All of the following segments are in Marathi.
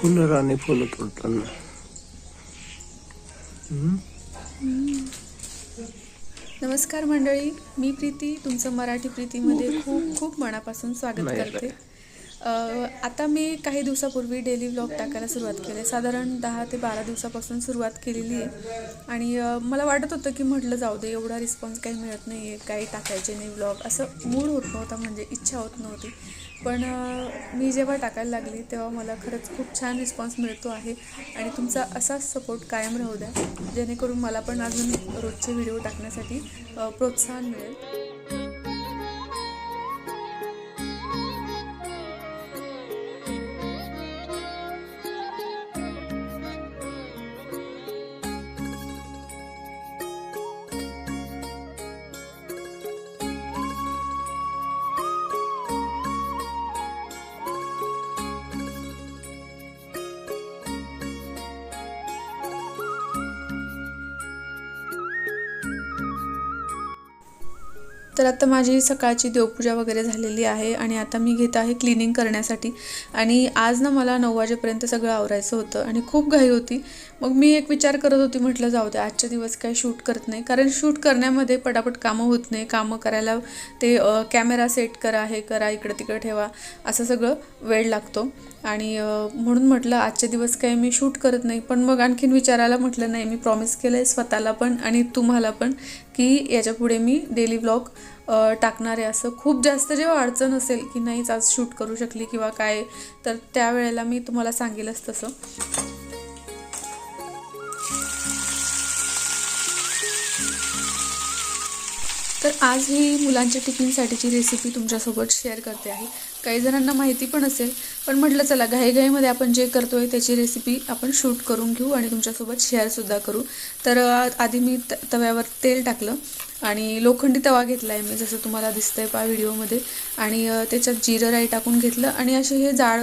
फुलं राणी फुलं तोडताना? नमस्कार मंडळी मी प्रीती तुमचं मराठी प्रीतीमध्ये खूप खूप मनापासून स्वागत करते. आता मी काही दिवसापूर्वी डेली व्लॉग टाकायला सुरुवात केली. साधारण दहा ते बारा दिवसापासून सुरुवात केलेली आहे. आणि मला वाटत होतं की म्हटलं जाऊ दे एवढा रिस्पॉन्स काही मिळत नाही आहे काही टाकायचे नाही व्लॉग. असं मूड होत नव्हता म्हणजे इच्छा होत नव्हती. पण मी जेव्हा टाकायला लागली तेव्हा मला खरंच खूप छान रिस्पॉन्स मिळतो आहे. आणि तुमचा असाच सपोर्ट कायम राहू द्या जेणेकरून मला पण अजून रोजचे व्हिडिओ टाकण्यासाठी प्रोत्साहन मिळेल. तर आता माझी सकाळची देवपूजा वगैरे झालेली आहे आणि आता मी घेत आहे क्लिनिंग करण्यासाठी. आणि आज ना मला नऊ वाजेपर्यंत सगळं आवरायचं होतं आणि खूप घाई होती. मग मी एक विचार करत होती म्हटलं जाऊ दे आजच्या दिवस काही शूट करत नाही. कारण शूट करण्यामध्ये पटापट कामं होत नाही. कामं करायला ते कॅमेरा सेट करा हे करा इकडं तिकडं ठेवा असं सगळं वेळ लागतो. आणि म्हणून म्हटलं आजचे दिवस काही मी शूट करत नाही. पण मग आणखीन विचारायला म्हटलं नाही मी प्रॉमिस केलं आहे स्वतःला पण आणि तुम्हाला पण की याच्यापुढे मी डेली व्लॉग टाकणार आहे. असं खूप जास्त जेव्हा अडचण असेल की नाहीच आज शूट करू शकली किंवा काय तर त्यावेळेला मी तुम्हाला सांगेलच तसं. तर आज ही मुलांच्या टिफिनसाठीची रेसिपी तुमच्यासोबत शेअर करते आहे. काही जणांना माहिती पण असेल पण म्हटलं चला घाईघाईमध्ये आपण जे करतो आहे त्याची रेसिपी आपण शूट करून घेऊ आणि तुमच्यासोबत शेअरसुद्धा करू. तर आधी मी त तव्यावर तेल टाकलं आणि लोखंडी तवा घेतला आहे मी जसं तुम्हाला दिसतं आहे पा व्हिडिओमध्ये. आणि त्याच्यात जिरं राई टाकून घेतलं आणि असे हे जाळ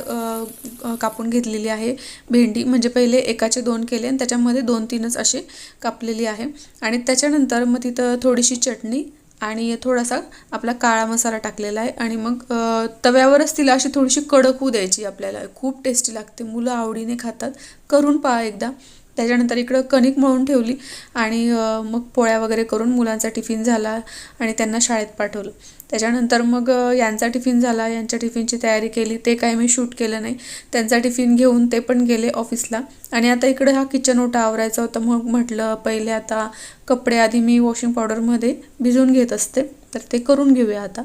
कापून घेतलेली आहे भेंडी. म्हणजे पहिले एकाचे दोन केले आणि त्याच्यामध्ये दोन तीनच असे कापलेली आहे. आणि त्याच्यानंतर मग तिथं थोडीशी चटणी आणि थोडासा आपला काळा मसाला टाकलेला आहे. आणि मग तव्यावरच तिला अशी थोडीशी कडक होऊ द्यायची आपल्याला. खूप टेस्टी लागते. मुलं आवडीने खातात. करून पहा एकदा. त्याच्यानंतर इकडं कणिक मळून ठेवली आणि मग पोळ्या वगैरे करून मुलांचा टिफिन झाला आणि त्यांना शाळेत पाठवलं. त्याच्यानंतर मग यांचा टिफिन झाला यांच्या टिफिनची तयारी केली ते काय मी शूट केलं नाही. त्यांचा टिफिन घेऊन ते पण गेले ऑफिसला. आणि आता इकडे हा किचन ओटा आवरायचा होता मग म्हटलं पहिले आता कपडे आधी मी वॉशिंग पावडरमध्ये भिजवून घेत असते तर ते करून घेऊया आता.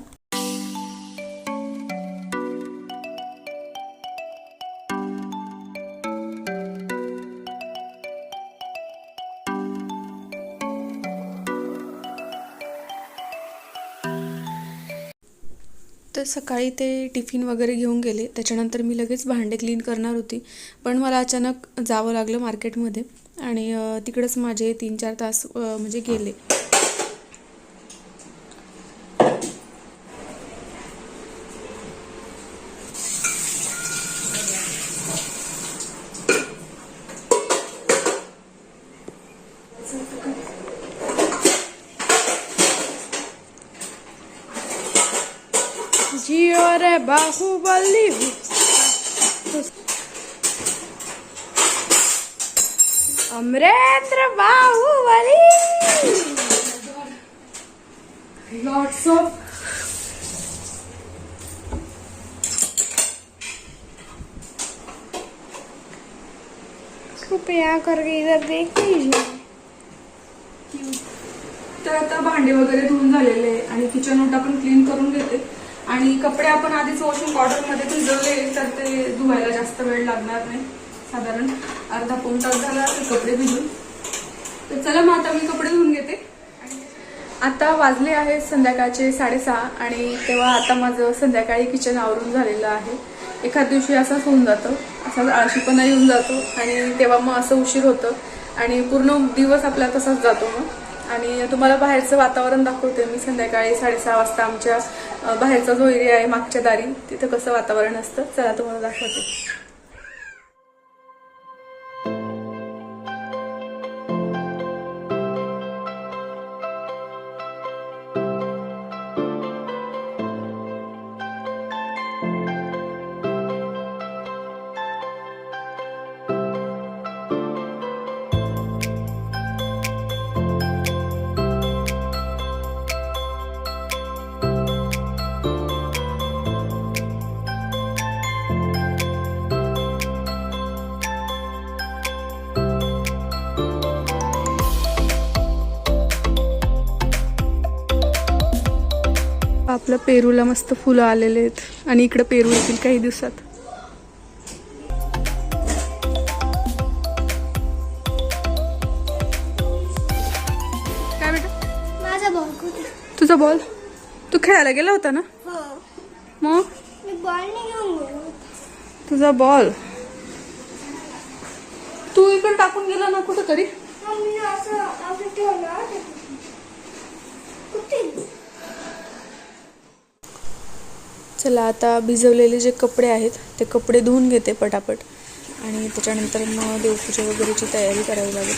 तर सकाळी ते टिफिन वगैरे घेऊन गेले. त्याच्यानंतर मी लगेच भांडे क्लीन करणार होती. पण मला अचानक जावं लागलं मार्केटमध्ये आणि तिकडंच माझे तीन चार तास म्हणजे गेले. जिओ रे बाहुबली अमरेंद्र बाहुबली लॉट्स ऑफ कृपया करके इधर देख लीजिए तर आता भांडे वगैरे धुवून झालेले आहे आणि किचन ओटा पण क्लीन करून घेते. आणि कपडे आपण आधीच वॉशिंग पावडरमध्ये भिजवले तर ते धुवायला जास्त वेळ लागणार नाही. साधारण अर्धा पाऊन तास झाला ते कपडे भिजून. तर चला मग आता मी कपडे धुवून घेते. आता वाजले आहेत संध्याकाळचे साडेसहा आणि तेव्हा आता माझं संध्याकाळी किचन आवरून झालेलं आहे. एखाद दिवशी असंच होऊन जातं. असाच आळशीपणा येऊन जातो. आणि तेव्हा मग असं उशीर होतं. आणि पूर्ण दिवस आपला तसाच जातो मग. आणि तुम्हाला बाहेरचं वातावरण दाखवते मी संध्याकाळी साडेसहा वाजता आमच्या बाहेरचा जो एरिया आहे मागच्या दारी तिथं कसं वातावरण असतं चला तुम्हाला दाखवते. आपल्या पेरूला मस्त फुलं आलेले आहेत. आणि इकडे पेरू येतील काही दिवसात. काय बेटा? तुझा बॉल तू खेळायला गेला होता ना? हो. मग? तुझा बॉल तू इकडे टाकून गेला ना कुठं तरी मम्मीने असं असं ठेवलं ते कुठे चला आता भिजवलेले जे कपडे आहेत ते कपडे धुवून घेते पटापट. आणि त्याच्यानंतर मग देवपूजा वगैरेची तयारी करावी लागेल.